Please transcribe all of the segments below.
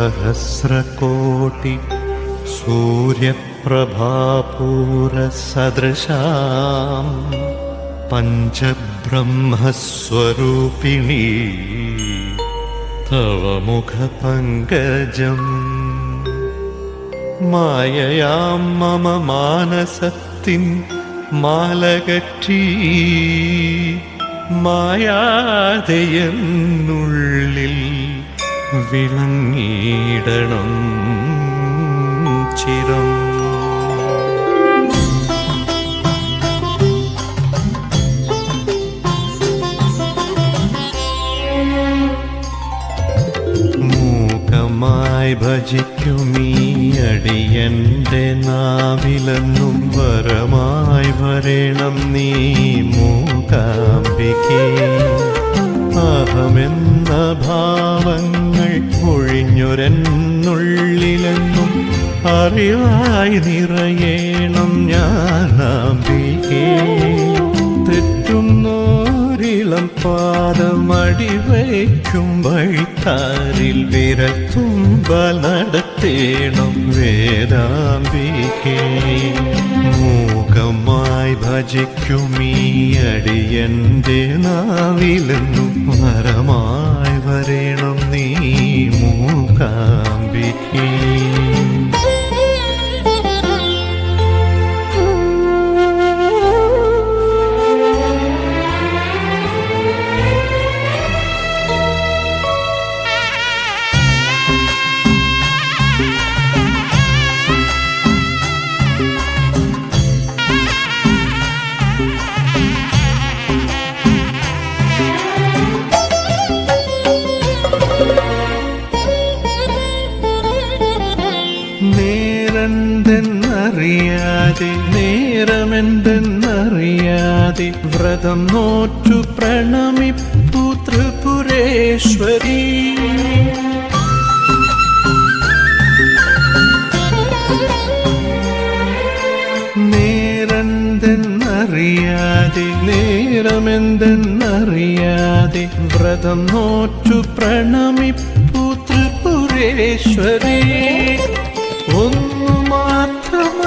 സഹസ്രകോടി സൂര്യപ്രഭാപൂരസദൃശാം പഞ്ചബ്രഹ്മസ്വരൂപിണി തവ മുഖപങ്കജം. മായയാം മമ മാനസത്തിൻ മാലകറ്റി മായാതെയെന്നുള്ളിൽ വിളങ്ങിയിടണം ചിരം മൂകമായി ഭജിക്കുമീ അടിയന്റെ നാവിലെന്നും വരമായി വരേണം നീ മൂകാംബികേ. അഹമെന്ന ഭാവങ്ങൾ ഒഴിഞ്ഞൊരെന്നുള്ളിലെന്നും അറിവായി നിറയേണം ഞാനാംബികേ തെറ്റുന്നോരിളം പാദമടി വയ്ക്കും വഴിത്താരിൽ വിരത്തും നടത്തേണം വേദാംബികേ മൂകമായി ഭജിക്കും ഈ അടിയന്റെ നാവിലെന്നും വരമായി വരണം നീ മൂകാംബികേ. നേരമെന്തെന്നറിയാതെ വ്രതം നോറ്റു പ്രണമിപ്പു ത്രിപുരേശ്വരി. നേരെന്തെന്നറിയാതെ നേരമെന്തെന്നറിയാതെ വ്രതം നോറ്റു പ്രണമിപ്പു ത്രിപുരേശ്വരി. ഒന്നു മാത്രം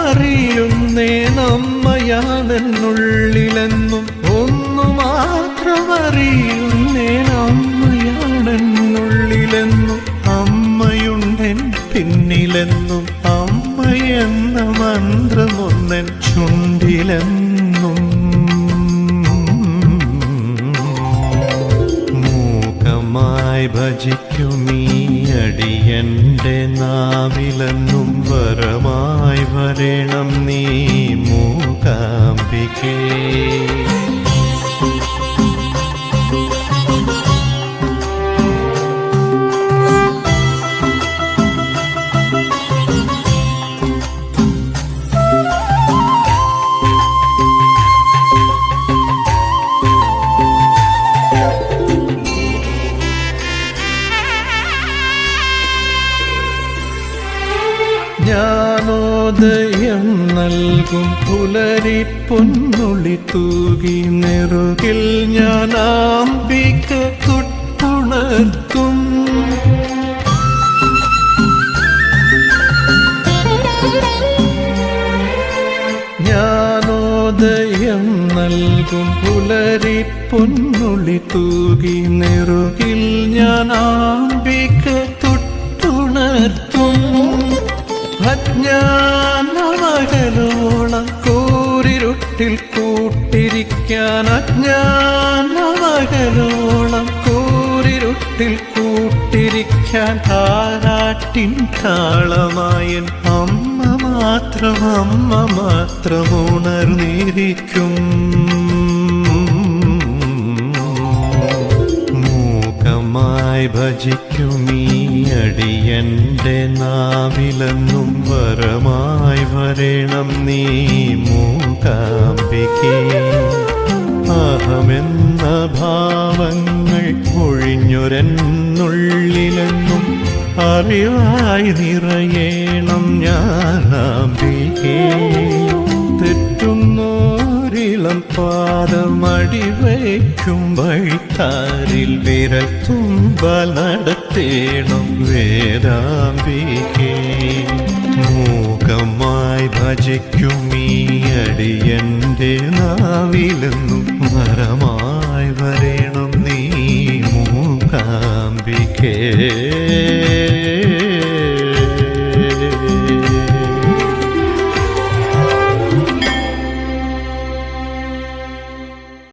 അറിയുന്നേ നമ്മയാണെന്നുള്ളിലെന്നും ഒന്നു മാത്രം അറിയുന്നേ നമ്മയാണെന്നുള്ളിലെന്നും അമ്മയുണ്ടെൻ പിന്നിലെന്നും അമ്മയെന്ന മന്ത്രമൊന്നൻ ചുണ്ടിലെന്നും മൂകമായി ഭജിക്കുമീ അടിയന്റെ നാവിലെന്നും വരമായി വരണം നീ മൂകാംബികേ. ജ്ഞാനോദയം നൽകും പുലരി പൊന്നുളി തൂകി നെറുകിൽ ഞാനാംബിക തൊട്ടുണർത്തും ജ്ഞാനോദയം നൽകും പുലരി പൊന്നുളി തൂകി നെറുകിൽ ഞാൻ തൊട്ടുണർത്തും അജ്ഞാനമകലോളം കൂരിരുട്ടിൽ കൂട്ടിരിക്കാൻ അജ്ഞാനമകലോളം കൂരിരുട്ടിൽ കൂട്ടിരിക്കാൻ താരാട്ടിൻ താളമായൻ അമ്മ മാത്രം അമ്മ മാത്രം ഉണർന്നിരിക്കും. മൂകമായി ഭജിക്കുമീ അടിയന്റെ നാവിലെന്നും വരമായി വരേണം നീ മൂകാംബികേ. അഹമെന്ന ഭാവങ്ങൾ ഒഴിഞ്ഞൊരെന്നുള്ളിലെന്നും അറിവായി നിറയേണം ഞാനാംബികേ തെറ്റുന്നോരിളം പാദമടി വയ്ക്കും. വഴിത്താരിൽ വിരൽ തുമ്പ നടത്തേണം വേദാംബികേ. മൂകമായി ഭജിക്കും ഈ അടിയന്റെ നാവിലെന്നും മരമായി വരേണം നീ മൂകാംബികേ.